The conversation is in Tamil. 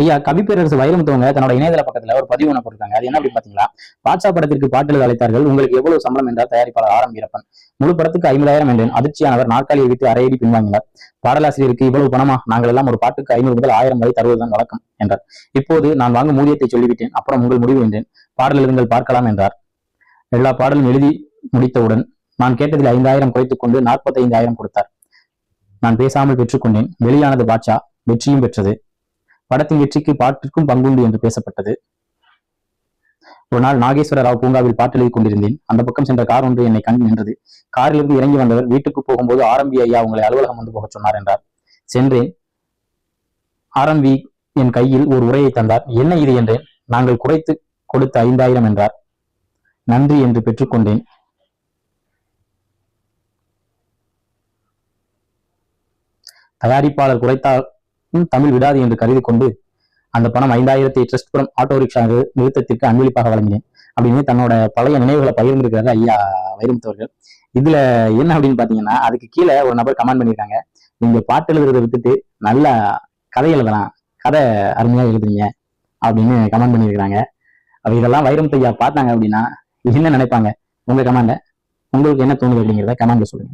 ஐயா கவிப்பேரரசு வைரமுத்தவங்க தன்னோட இணையதள பக்கத்துல ஒரு பதிவு ஒன்று போட்டிருக்காங்க. அது என்ன பாத்தீங்களா பாட்சா படத்திற்கு பாட்டில் அழைத்தார்கள் உங்களுக்கு எவ்வளவு சம்பளம் என்றார் தயாரிப்பாளர் ஆரம் வீரப்பன். முழு படத்துக்கு ஐம்பதாயிரம் என்றேன் அதிர்ச்சியானவர் நாற்காலியை விட்டு அரையடி பின்வாங்கினார். பாடலாசிரியருக்கு இவ்வளவு பணமா? நாங்கள் எல்லாம் ஒரு பாட்டுக்கு ஐநூறு முதல் ஆயிரம் வரை தருவதுதான் வழக்கம் என்றார். இப்போது நான் வாங்கும் ஊதியத்தை சொல்லிவிட்டேன். அப்புறம் உங்கள் முடிவு என்றேன் பாடல் எழுதுங்கள் பார்க்கலாம் என்றார். எல்லா பாடலும் எழுதி முடித்தவுடன் நான் கேட்டதில் ஐந்தாயிரம் குறைத்துக் கொண்டு நாற்பத்தைந்தாயிரம் கொடுத்தார். நான் பேசாமல் பெற்றுக்கொண்டேன். வெளியானது பாட்சா வெற்றியும் பெற்றது. படத்தின் வெற்றிக்கு பாட்டிற்கும் பங்குண்டு என்று பேசப்பட்டது. ஒரு நாள் நாகேஸ்வர ராவ் பூங்காவில் பாட்டு எழுதி கொண்டிருந்தேன். அந்த பக்கம் சென்ற கார் ஒன்று என்னை கண்டு நின்றது. காரிலிருந்து இறங்கி வந்தவர் வீட்டுக்கு போகும்போது ஆரம்பி ஐயா உங்களை அலுவலகம் வந்து போகச் சொன்னார் என்றார். சென்றேன். ஆரம்பி என் கையில் ஒரு உரையை தந்தார். என்ன இது? என்றேன். நாங்கள் குறைத்து கொடுத்த ஐந்தாயிரம் என்றார். நன்றி என்று பெற்றுக்கொண்டேன் தயாரிப்பாளர் குறைத்தால் தமிழ் விடாது என்று கருதி கொண்டு அந்த பணம் ஐந்தாயிரத்தை ட்ரஸ்ட் புறம் ஆட்டோ ரிக்ஷா நிறுத்தத்திற்கு அன்பளிப்பாக வழங்கினேன். அப்படின்னு தன்னோட பழைய நினைவுகளை பகிர்ந்திருக்கிறாரு ஐயா வைரமுத்தவர்கள் இதுல என்ன அப்படின்னு பாத்தீங்கன்னா அதுக்கு கீழே ஒரு நபர் கமெண்ட் பண்ணியிருக்காங்க. நீங்க பாட்டு எழுதுறதை விட்டுட்டு நல்லா கதை எழுதலாம். கதை அருமையா எழுதுறீங்க அப்படின்னு கமெண்ட் பண்ணியிருக்கிறாங்க. அப்ப இதெல்லாம் வைரமுத்தையா பார்த்தாங்க அப்படின்னா என்ன நினைப்பாங்க? உங்க கமெண்ட உங்களுக்கு என்ன தோணுது அப்படிங்கிறத கமெண்ட்ல சொல்லுங்க.